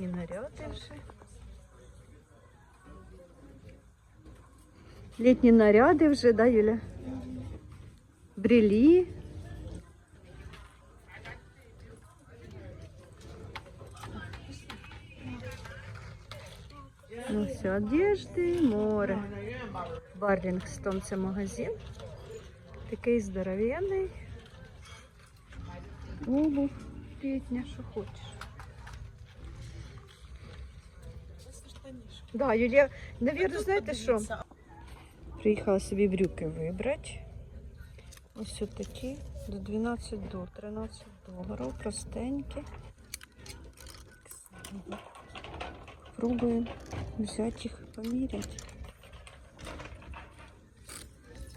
літні наряди вже. Літні наряди вже, да, Юля? Брелі. Ну все, одежди, море. Барлінгстон це магазин. Такий здоровенний. Обув, літня, що хочеш. Да, Юлія, навірно, знаєте що? Приїхала собі брюки вибрати. Ось такі до 12 до 13 доларів, простенькі. Пробуємо взяти їх, поміряти.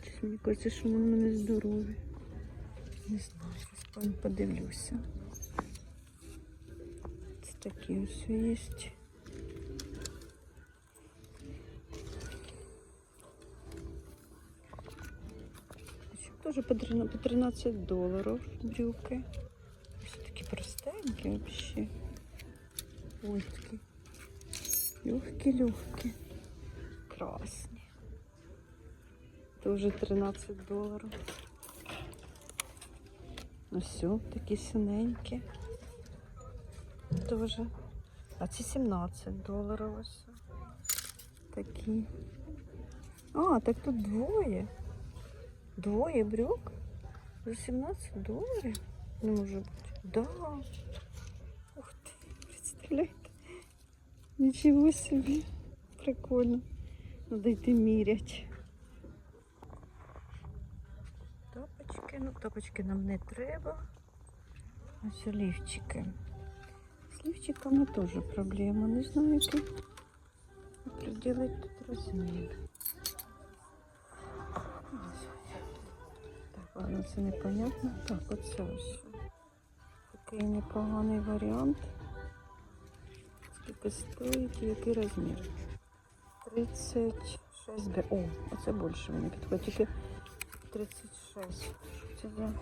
Щось Мені кажеться, що вони мене здорові. Не знаю, зараз подивлюся. Такі ось є. Тоже по 13 по 13 долларов брюки. Все такі простенькі вообще. Ой, такі легкі-легкі. Красні. Тоже 13 долларов. Ну все, такі синенькі. Тоже. А ці 17 доларів ось. Такі. А, так тут двоє. Двоє брюк за 17 доларів? Не може бути. Да. Ух ти, представляєте? Нічого собі. Прикольно. Надо йти мірять. Тапочки, ну тапочки нам не треба. Ось олівчики. З лівчиками теж проблема. Не знаю, який определить тут розмір. Ладно, це непонятно. Так, оце ось. Такий непоганий варіант. Скільки стоїть і який розмір? 36 Б. О, оце більше мені підходить. Тільки 36. Що це за?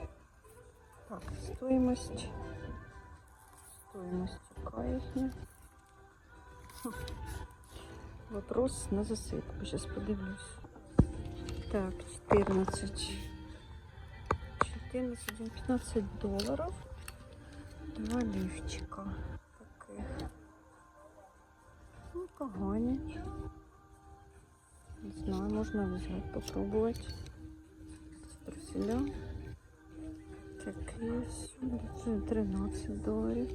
Так, стоїмость. Стоїмость яка. Вопрос на засипку. Зараз подивлюсь. Так, 14. 14, 15 долларов. Два лифчика таких. Ну, погані. Не знаю, можна взяти, попробувати. Труселя. Такі ось, це 13 доларів.